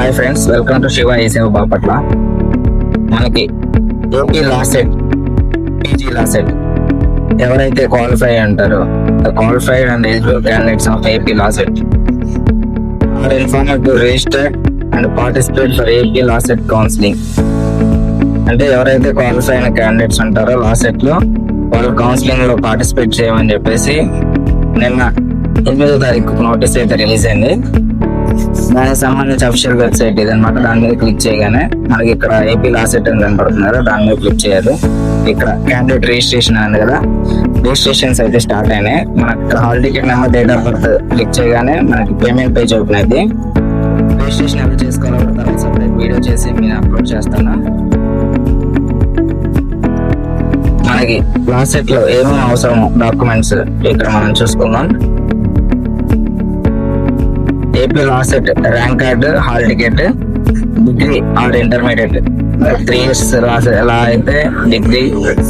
Hi friends welcome to Shiva Eseva Bapatla మనకి AP LAWCET PG LAWCET ఎవరైతే qualify అంటారో qualified and eligible candidates of AP LAWCET are informer to register and participate for AP LAWCET counselling అంటే ఎవరైతే qualify అయిన candidates ఉంటారో లాసెట్లో వాళ్ళు కౌన్సిలింగ్లో participate చేయమని చెప్పేసి నిన్న ఎనిమిదో తారీఖు నోటీస్ అయితే రిలీజ్ అయింది. దానికి సంబంధించి అఫిషియల్ వెబ్సైట్ ఇది దాని మీద క్లిక్ చేయగానే మనకి ఇక్కడ ఏపీ లాసెట్ అని కనపడుతున్నారు దాని మీద క్లిక్ చేయాలి ఇక్కడ క్యాండిడేట్ రిజిస్ట్రేషన్ అనేది కదా రిజిస్ట్రేషన్స్ అయితే స్టార్ట్ అయినాయి. మనకి hall ticket number date of birth click చేయగానే మనకి పేమెంట్ పేజ్ ఓపెన్ అయింది. రిజిస్ట్రేషన్ ఎలా చేసుకోవాలో తర్వాత సపరేట్ వీడియో చేసి నేను అప్లోడ్ చేస్తాను. మనకి లాసెట్లో ఏమేమి అవసరమో డాక్యుమెంట్స్ ఇక్కడ మనం చూసుకుందాం. AP LAWCET rank card hall ticket degree or intermediate three years రాసే లా అయితే డిగ్రీ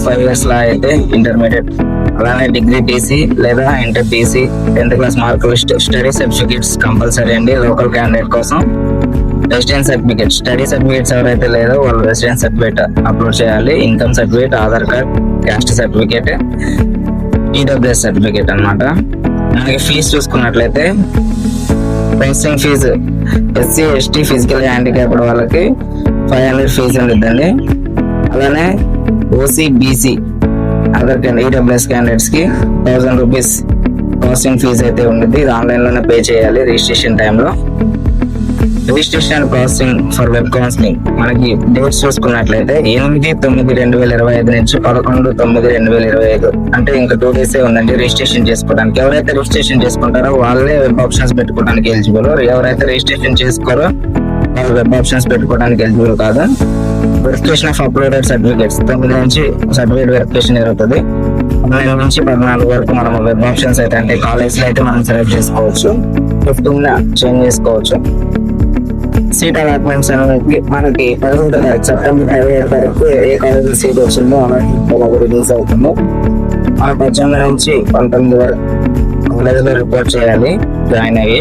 ఫైవ్ ఇయర్స్ లా అయితే ఇంటర్మీడియట్ అలానే డిగ్రీ టీసీ లేదా ఇంటర్ టీసీ టెన్త్ క్లాస్ మార్కులు స్టడీ సర్టిఫికేట్స్ కంపల్సరీ అండి లోకల్ క్యాండిడేట్ కోసం. రెసిడెన్స్ సర్టిఫికేట్ స్టడీ సర్టిఫికేట్స్ ఎవరైతే లేదో వాళ్ళు రెసిడెన్స్ సర్టిఫికేట్ అప్లోడ్ చేయాలి. Income certificate Aadhaar card caste certificate EWS certificate అనమాట మనకి ఫీజు చూసుకున్నట్లయితే processing fee SC ST physical handicapped వాళ్ళకి ఫైవ్ హండ్రెడ్ ఫీజు ఉంటుందండి అలానే ఓసీ బీసీ అదర్ ఈడబ్ల్యూఎస్ క్యాండిడేట్స్కి thousand thousand rupees processing fee అయితే ఉంటుంది ఇది ఆన్లైన్లోనే పే చేయాలి రిజిస్ట్రేషన్ టైంలో registration processing for web counselling. మనకి డేట్స్ చూసుకున్నట్లయితే ఎనిమిది తొమ్మిది రెండు వేల ఇరవై ఐదు నుంచి పదకొండు తొమ్మిది రెండు వేల ఇరవై ఐదు. అంటే ఇంకా టూ డేస్ ఉందండి రిజిస్ట్రేషన్ చేసుకోవడానికి. ఎవరైతే రిజిస్ట్రేషన్ చేసుకుంటారో వాళ్ళే వెబ్ ఆప్షన్స్ పెట్టుకోవడానికి ఎలిజిబుల్. ఎవరైతే రిజిస్ట్రేషన్ చేసుకోరో వాళ్ళు వెబ్ ఆప్షన్స్ పెట్టుకోవడానికి ఎలిజిబుల్ కాదు. Verification of uploaded certificates. తొమ్మిది నుంచి సర్టిఫికేట్ వెరిఫికేషన్ జరుగుతుంది. పన్నెండు నుంచి పద్నాలుగు వరకు మనం వెబ్ ఆప్షన్స్ అయితే అంటే కాలేజ్లో అయితే మనం సెలెక్ట్ చేసుకోవచ్చు. ఫిఫ్టీన్ చేంజ్ చేసుకోవచ్చు. సీట్ అలాట్మెంట్స్ అనేది మనకి పదకొండు సెప్టెంబర్ ఇరవై ఏడు వరకు ఏ కాలేజ్ సీట్ వచ్చిందో అలాంటి రిలీజ్ అవుతుంది ఆ పద్దెనిమిది నుంచి పంతొమ్మిది వరకు కాలేజీలో రిపోర్ట్ చేయాలి జాయిన్ అయ్యి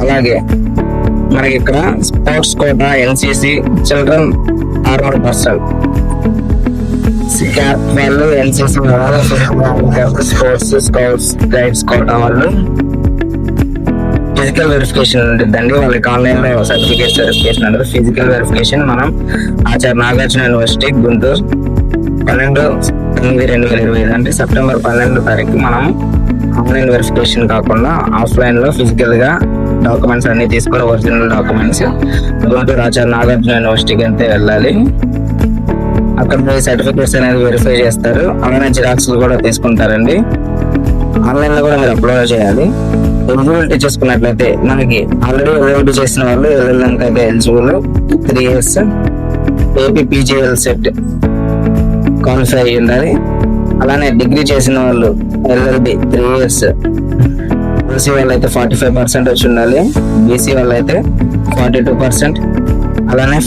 అలాగే మనకి ఇక్కడ sports quota NCC children armed person వాళ్ళు NCC sports scouts guides quota వాళ్ళు ఫిజికల్ వెరిఫికేషన్ ఉంటుందండి వాళ్ళకి ఆన్లైన్లో సర్టిఫికేట్ వెరిఫికేషన్ అంటారు ఫిజికల్ వెరిఫికేషన్ మనం ఆచార్య నాగార్జున యూనివర్సిటీ గుంటూరు పన్నెండు తొమ్మిది రెండు వేల ఇరవై ఐదు అంటే సెప్టెంబర్ పన్నెండు తారీఖు మనం ఆన్లైన్ వెరిఫికేషన్ కాకుండా ఆఫ్లైన్లో ఫిజికల్గా డాక్యుమెంట్స్ అన్ని తీసుకొని ఒరిజినల్ డాక్యుమెంట్స్ గుంటూరు ఆచార్య నాగార్జున యూనివర్సిటీకి అంతే వెళ్ళాలి. అక్కడ మీ సర్టిఫికేట్స్ అనేది వెరిఫై చేస్తారు. అలానే జిరాక్స్ కూడా తీసుకుంటారండి. ఆన్లైన్లో కూడా మీరు అప్లోడ్ చేయాలి. ఎలిజిబిలిటీ చూసుకున్నట్లయితే మనకి ఆల్రెడీ ఎలిజిబిలిటీ చేసిన వాళ్ళు ఎల్ఎల్ఎంకి అయితే eligible three years APPGL CET qualify అయ్యి ఉండాలి. అలానే డిగ్రీ చేసిన వాళ్ళు ఎల్ఎల్బి త్రీ ఇయర్స్ ఓసీ వాళ్ళు అయితే ఫార్టీ ఫైవ్ పర్సెంట్ వచ్చి ఉండాలి. బీసీ వాళ్ళు అయితే ఫార్టీ టూ పర్సెంట్ అలానే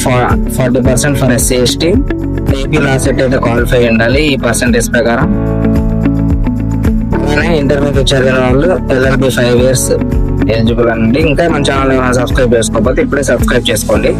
forty percent for SC ST AP LAWCET అయితే క్వాలిఫై ఉండాలి. ఈ పర్సంటేజ్ ప్రకారం. అలానే ఇంటర్మీడియట్ చదివిన వాళ్ళు. ఎల్ఎల్బి ఫైవ్ ఇయర్స్ ఎలిజిబుల్ అండి ఇంకా మన ఛానల్ సబ్స్క్రైబ్ చేసుకోకపోతే ఇప్పుడే సబ్స్క్రైబ్ చేసుకోండి.